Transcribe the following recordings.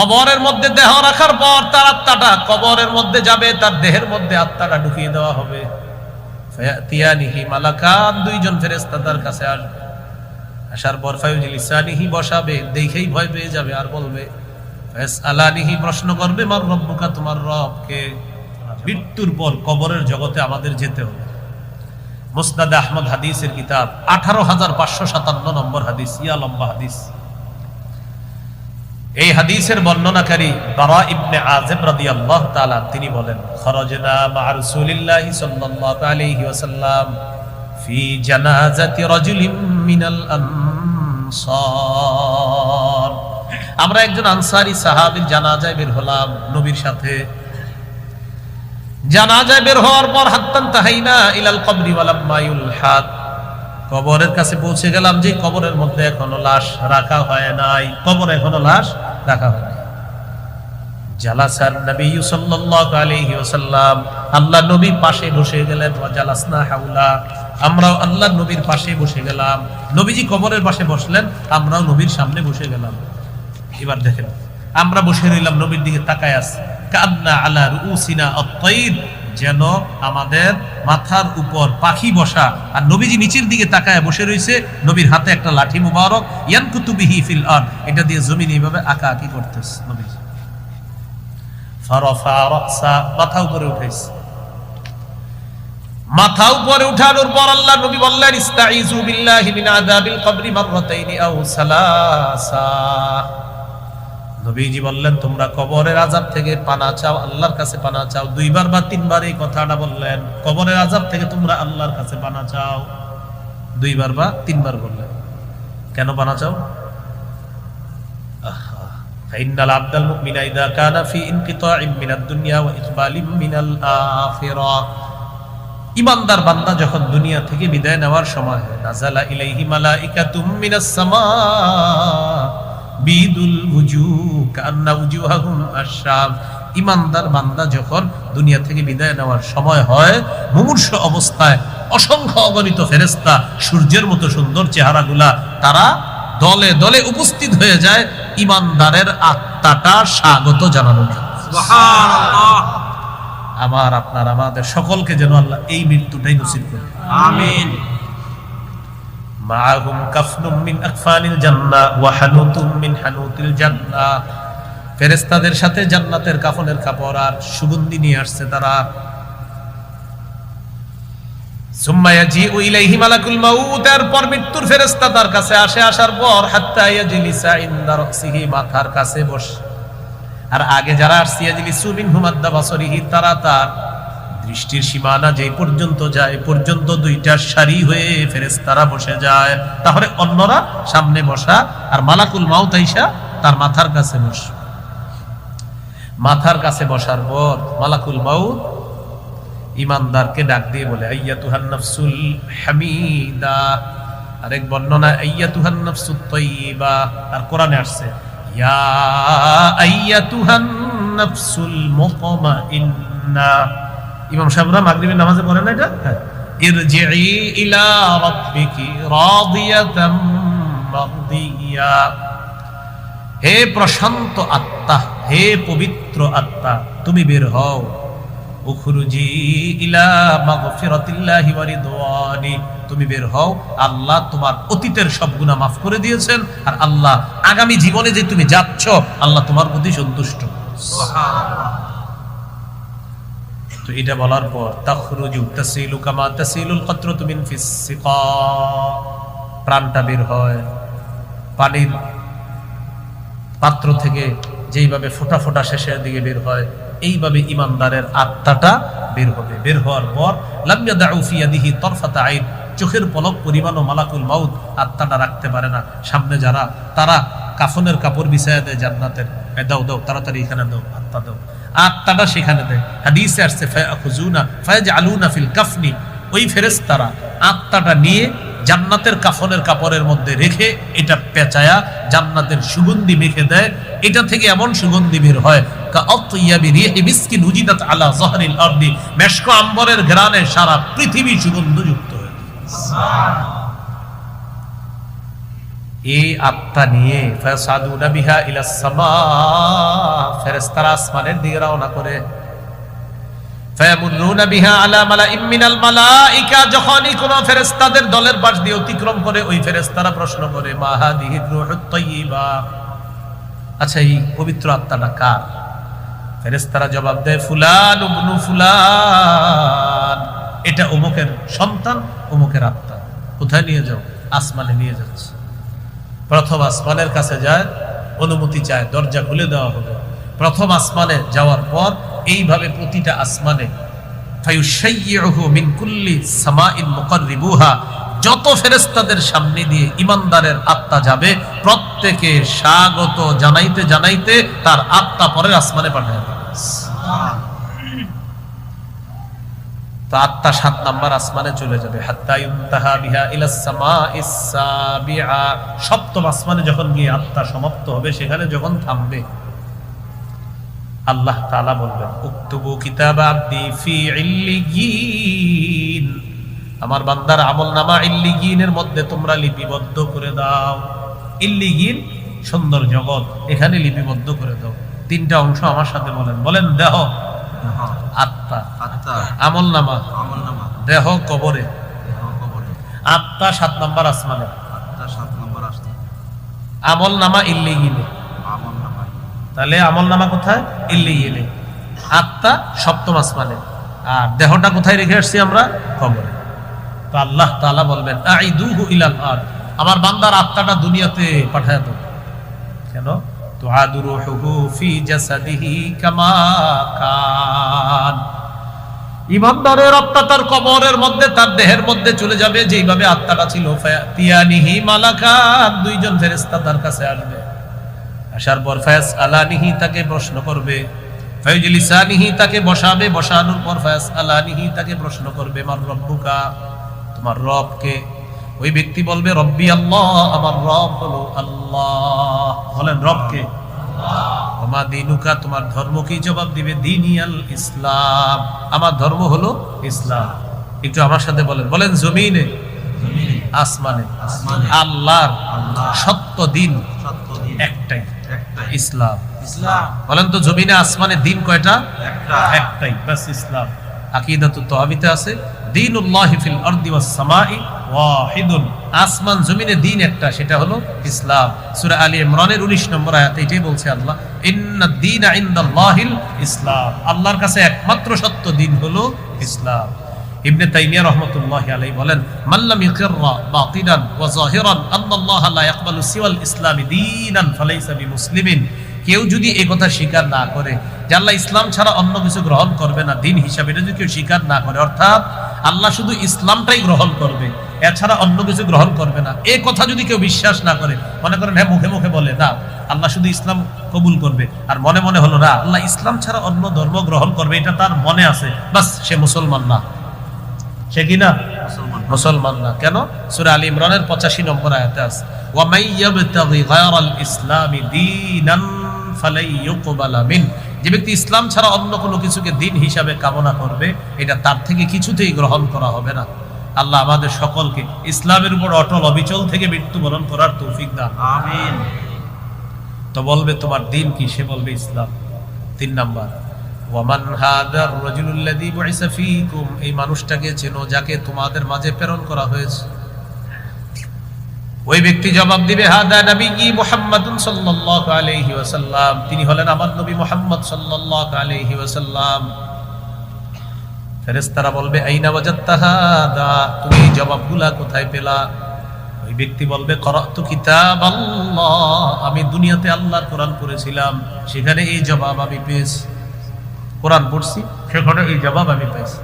কবরের মধ্যে দেহ রাখার পর তার আত্মাটা কবরের মধ্যে যাবে, তার দেহের মধ্যে আত্মাটা ঢুকিয়ে দেওয়া হবে। ফায়াতিয়ানিহি মালাকান, দুইজন ফেরেশতা তার কাছে আসবে। আসার পর ফায়ুজিলিসানিহি বসাবে, দেখেই ভয় পেয়ে যাবে আর বলবে আলানিহি প্রশ্ন করবে, মার রব্বুকা তোমার রবকে। মৃত্যুর পর কবরের জগতে আমাদের যেতে হবে। মুসনাদে আহমদ হাদিসের কিতাব, আঠারো হাজার পাঁচশো সাতান্ন নম্বর হাদিস, ইয়া লম্বা হাদিস। এই হাদিসের বর্ণনাকারী বারা ইবনে আযিব রাদিয়াল্লাহু তাআলা তিনি বলেন, খরজনা মা রাসূলিল্লাহি সাল্লাল্লাহু আলাইহি ওয়াসাল্লাম ফি জানাজাতি মিনাল আনসার। আমরা একজন আনসারী সাহাবীর জানাজায় বের হলাম নবীর সাথে। জানাজায় বের হওয়ার পর, হাত্তান তাহাইনা ইলাল কবরি ওয়ালাম্মা ইউলহাদ কবরের কাছে পৌঁছে গেলাম যে কবরের মধ্যে এখনও লাশ রাখা হয় নাই। কবর এখনও লাশ রাখা হয় আমরাও আল্লাহ নবীর পাশে বসে গেলাম। নবীজি কবরের পাশে বসলেন, আমরাও নবীর সামনে বসে গেলাম। এবার দেখেন, আমরা বসে রইলাম, নবীর দিকে তাকায় আছি। কান্না আলা যেন আমাদের মাথার উপর পাখি বসা আর নবীজি নিচের দিকে তাকায় বসে রয়েছে, নবীর হাতে একটা লাঠি মুবারক, ইয়ানকুতু বিহি ফিল আরদ, এটা দিয়ে জমিন এইভাবে আঁকা আঁকি করতেছে নবীজি। মাথা উপরে মাথা উপরে উঠানোর পর আল্লাহ নবী বললেন ইস্তাইযু বিল্লাহি মিন আযাবিল কবরি মাররাতাইনি আও সালাসা। নবীজি বললেন, তোমরা কবরের আজাব থেকে পানা চাও, আল্লাহর কাছে পানা চাও। দুইবার বা তিনবার এই কথাটা বললেন। কবরের আজাব থেকে তোমরা আল্লাহর কাছে পানা চাও। দুইবার বা তিনবার বললেন। কেন পানা চাও? ফাইনাল মিনাল ইমানদার বান্দা যখন দুনিয়া থেকে বিদায় নেওয়ার সময় নাজালা সামা। বিদুল উজু কান্না উজুহাহুম আশাম ইমানদার বান্দা যখন দুনিয়া থেকে বিদায় নেওয়ার সময় হয় মুমূর্ষ অবস্থায় অসংখ্য অগণিত ফেরেস্তা সূর্যের মতো সুন্দর চেহারাগুলা তারা দলে দলে উপস্থিত হয়ে যায় ইমানদারের আত্মাটা স্বাগত জানানোর আমার আপনার আমাদের সকলকে যেন আল্লাহ এই মৃত্যুটাই নসিব করে আমিন। সাথে জান্নাতের কাফনের কাপড় আর সুগন্ধি নিয়ে আসছে তারা। ইলাইহি মালাকুল মাউত, এরপর মৃত্যুর তার কাছে আসে, আসার পর হাত্তা ইয়াজলিসা ইনদা মাথার কাছে বসে। আর আগে যারা আসছে, ইয়াজলিসু বাসরিহি তারা তার দৃষ্টির সীমানা যে পর্যন্ত যায় পর্যন্ত দুইটা সারি হয়ে ফেরেশতারা বসে যায়। তাহলে অন্যরা সামনে বসা আর মালাকুল মাউত আইসা তার মাথার কাছে বস মাথার কাছে বসার পর মালাকুল মাউত ইমানদারকে ডাক দিয়ে বলে, আইয়াতুহান নফসুল হামিদা। আরেক বর্ণনা আইয়াতুহান নাফসুত তাইয়্যিবা আর কোরআনে আসছে, ইয়া আইয়াতুহান নাফসুল মুতমাইন্না। ইমাম সাহেবরা মাগরিবের নামাজে পড়ে না এটা? হ্যাঁ। ইরজিই ইলা রাব্বিকি রাদিয়াতাম মারদিয়া হে প্রশান্ত আত্মা, হে পবিত্র আত্মা, তুমি বের হও। উখরুজি ইলা মাগফিরাতিল্লাহি ওয়া রিদওয়ানি, তুমি বের হও। আল্লাহ তোমার অতীতের সব গুনাহ মাফ করে দিয়েছেন। আর আল্লাহ আগামী জীবনে যে তুমি যাচ্ছ, আল্লাহ তোমার প্রতি সন্তুষ্ট। তো এটা বলার পর, তাখরুজু তাসিলু কামা তাসিলুল কতরাতু মিন ফিস প্রাণটা বের হয় পানির পাত্র থেকে, যেইভাবে ফোটা ফোটা শেষের দিকে বের হয়, এইভাবে ইমানদারের আত্মাটা বের হবে। বের হওয়ার পর লামিয়া দাউফিয়াদিহি তরফাতা আইন, চোখের পলক পরিমাণও মালাকুল মাউত আত্মাটা রাখতে পারে না। সামনে যারা, তারা কাফনের কাপড় বিছায়া দেয় জান্নাতের। দাও দাও, তাড়াতাড়ি এখানে দাও আত্মা দাও। আত্মাটা সেখানে দেয়। হাদিসে আসছে ফায়াখুজুনা ফায়াজআলুনা ফিল কাফনি। ওই ফেরেশতারা আত্মাটা নিয়ে জান্নাতের কাফনের কাপড়ের মধ্যে রেখে এটা পেঁচায়া জান্নাতের সুগন্ধি মেখে দেয়। এটা থেকে এমন সুগন্ধি বের হয় আলা মেশক আম্বরের ঘ্রাণে সারা পৃথিবী সুগন্ধযুক্ত হয়ে। এই আত্মা নিয়ে ফায়াসাদুনা বিহা ইলা সামা, ফেরেশতারা আসমানের দিকে রওনা করে। ফায়ামুরুনা বিহা আলা মালাইম মিনাল মালাইকা, যখনই কোন ফেরেশতাদের দলের পাশ দিয়ে অতিক্রম করে, ওই ফেরেশতারা প্রশ্ন করে, মা হাদিহি রূহুত আচ্ছা এই পবিত্র আত্মাটা কার? ফেরেশতারা জবাব দেয়, ফুলান ইবনু ফুলান। এটা অমুকের সন্তান, অমুকের আত্মা। কোথায় নিয়ে যাও? আসমানে নিয়ে যাচ্ছে। প্রথম আসমানের কাছে যায়, অনুমতি চায়, দরজা খুলে দেওয়া হবে। প্রথম আসমানে যাওয়ার পর এইভাবে প্রতিটা আসমানে মিন যত ফেরেশতাদের সামনে দিয়ে ইমানদারের আত্মা যাবে, প্রত্যেকে স্বাগত জানাইতে জানাইতে তার আত্মা পরের আসমানে পাঠায় তো আত্মা সাত নাম্বার আসমানে চলে যাবে। সপ্তম আসমানে যখন গিয়ে আত্মা সমাপ্ত হবে, সেখানে যখন থামবে, আল্লাহ তাআলা বলবেন, উক্তুবু কিতাব আমার বান্দার আমলনামা ইল্লিয়িনের মধ্যে তোমরা লিপিবদ্ধ করে দাও। ইল্লিয়িন সুন্দর জগৎ, এখানে লিপিবদ্ধ করে দাও। তিনটা অংশ আমার সাথে বলেন। বলেন দেহ আত্মা। আমল নামা। দেহ কবরে। আত্মা সাত নাম্বার আসমানে। আমল নামা ইল্লিগিনে আমল নামা। তাহলে আমল নামা কোথায়? ইল্লিগিনে আত্মা সপ্তম আসমানে। আর দেহটা কোথায় রেখে আসছি আমরা? কবরে। তো আল্লাহ তাআলা বলবেন আইদুহু ইলাল আরদ। আমার বান্দার আত্মাটা দুনিয়াতে পাঠায় কেন? তুআদু রূহুহু ফি জাসাদিহি কামা কান। ইমানদারের আত্মা তার কবরের মধ্যে, তার দেহের মধ্যে চলে যাবে, যেইভাবে আত্মাটা ছিল। তিয়ানিহি মালাকান, দুইজন ফেরেশতা তার কাছে আসবে। আসার পর ফায়াস আলানিহি তাকে প্রশ্ন করবে। ফায়ুজলিসানিহি তাকে বসাবে, বসানোর পর ফায়াস আলানিহি তাকে প্রশ্ন করবে, মার রব্বুকা? তোমার রব কে ওই ব্যক্তি বলবে রব্বি আল্লাহ আমার রব হলো আল্লাহ। বলেন রব কে? দিনুকা তোমার ধর্ম কি? জবাব দিবে দিনিয়াল ইসলাম। আমার ধর্ম হলো ইসলাম। একটু আমার সাথে বলেন বলেন জমিনে আসমানে। আল্লাহর আল্লাহ। সত্য দিন একটাই ইসলাম। ইসলাম। বলেন তো জমিনে আসমানে দিন কয়টা? একটাই বাস ইসলাম। আকিদাতু তাওহিদে আছে দীনুল্লাহি ফিল আরদি ওয়াস সামাই ওয়াহিদুন। আসমান জমিনে দিন একটা, সেটা হলো ইসলাম। সূরা আলী ইমরানের 19 নম্বর আয়াতে এটাই বলছে আল্লাহ ইসলাম। আল্লাহর কাছে একমাত্র সত্য দিন হলো ইসলাম। ইবনে তাইমিয়া বলেন মাল্লাম বাতিনান ওয়া যাহিরান আল্লাহ লা ইয়াকবালু সিওয়াল দীনান ফালাইসা বিমুসলিমিন। কেউ যদি এই কথা স্বীকার না করে, যে আল্লাহ ইসলাম ছাড়া অন্য কিছু গ্রহণ করবে না, দিন হিসাবে এটা যদি কেউ স্বীকার না করে, অর্থাৎ আল্লাহ শুধু ইসলামটাই গ্রহণ করবে, এছাড়া অন্য কিছু গ্রহণ করবে না। এই কথা যদি কেউ বিশ্বাস না করে, মনে করেন হ্যাঁ মুখে মুখে বলে, না, আল্লাহ শুধু ইসলাম কবুল করবে। আর মনে মনে হলো, না, আল্লাহ ইসলাম ছাড়া অন্য ধর্ম গ্রহণ করবে, এটা তার মনে আছে। বাস, সে মুসলমান না। সে কি না? মুসলমান। না। কেন? সূরা আলী ইমরানের 85 নম্বর আয়াতে আছে, ওয়া মাই ইয়াবতাগি গায়রাল ইসলামি দীনান ফালাই ইউকবালা মিন। যে ব্যক্তি ইসলাম ছাড়া অন্য কোনো কিছুকে দিন হিসাবে কামনা করবে এটা তার থেকে কিছুতেই গ্রহণ করা হবে না। আল্লাহ আমাদের সকলকে ইসলামের উপর অটল অবিচল থেকে মৃত্যুবরণ করার তৌফিক দান। আমিন। তো বলবে তোমার দিন কি? সে বলবে ইসলাম। তিন নাম্বার ওয়ামান হাদার রাজুলুল্লাযী বুইসা ফীকুম এই মানুষটাকে চেনো যাকে তোমাদের মাঝে প্রেরণ করা হয়েছে। ওই ব্যক্তি জবাব দিবে, হাদা নবী মুহাম্মাদুন সাল্লাল্লাহু আলাইহি ওয়াসাল্লাম। তিনি হলেন আমার নবী মুহাম্মদ সাল্লাল্লাহু আলাইহি ওয়াসাল্লাম। ফেরেশতারা বলবে, আইনা ওয়াজাদতা হাদা? তুমি জবাবগুলা কোথায় পেলা? ওই ব্যক্তি বলবে, করাতু কিতাব আল্লাহ আমি দুনিয়াতে আল্লাহর কোরআন পড়েছিলাম, সেখানে এই জবাব আমি পেয়েছি। কোরআন পড়ছি, সেখানে এই জবাব আমি পেয়েছি।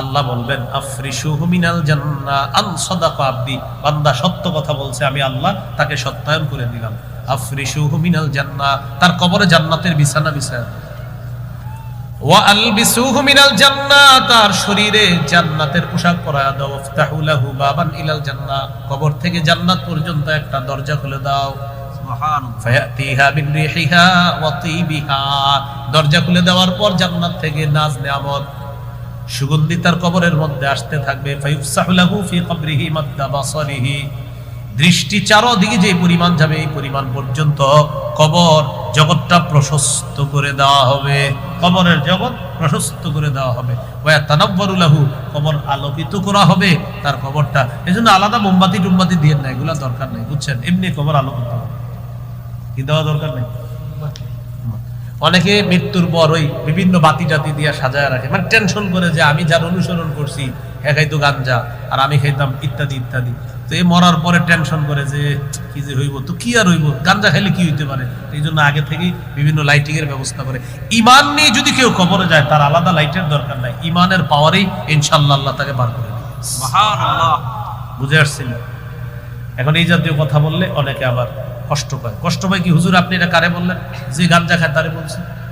আল্লাহ বলবেন আফরিসুহু মিনাল জান্নাহ আন সাদাকা আবদি। বান্দা সত্য কথা বলছে আমি আল্লাহ তাকে সত্যায়ন করে দিলাম। আফরিসুহু মিনাল জান্নাহ তার কবরে জান্নাতের বিছানা বিছায় ওয়া আলবিসুহু মিনাল জান্নাহ তার শরীরে জান্নাতের পোশাক পরায়া দাও। লাহু বাবান ইলাল কবর থেকে জান্নাত পর্যন্ত একটা দরজা খুলে দাও। দরজা খুলে দেওয়ার পর জান্নাত থেকে নাজ নেয়ামত। সুগন্ধি তার কবরের মধ্যে আসতে থাকবে। দৃষ্টি চারোদিকে যে পরিমাণ যাবে, এই পরিমাণ পর্যন্ত কবর জগৎটা প্রশস্ত করে দেওয়া হবে। কবরের জগৎ প্রশস্ত করে দেওয়া হবে। ওয়া তানাব্বারুলাহু কবর আলোকিত করা হবে তার কবরটা। এজন্য আলাদা মোমবাতি টুম্বাতি দিয়ে না এগুলো দরকার নেই, বুঝছেন? এমনি কবর আলোকিত হবে। কি দেওয়া দরকার নেই? অনেকে মৃত্যুর পর ওই বিভিন্ন বাতি টাতি দিয়ে সাজায় রাখে। মানে টেনশন করে যে আমি যার অনুসরণ করছি হ্যাঁ খাইতো গাঞ্জা আর আমি খাইতাম ইত্যাদি ইত্যাদি। তো এই মরার পরে টেনশন করে যে কি যে হইব? তো কি আর হইব? গাঞ্জা খাইলে কি হইতে পারে? এই জন্য আগে থেকেই বিভিন্ন লাইটিং এর ব্যবস্থা করে। ইমান নিয়ে যদি কেউ কবরে যায় তার আলাদা লাইটের দরকার নাই। ইমানের পাওয়ারেই ইনশাল্লাহ আল্লাহ তাকে বার করে বুঝে আসছিল এখন এই জাতীয় কথা বললে অনেকে আবার কষ্ট পায়। কষ্ট পায় কি? হুজুর, আপনি এটা কারে বললেন? যে গাঞ্জা খায় তারে বলছে।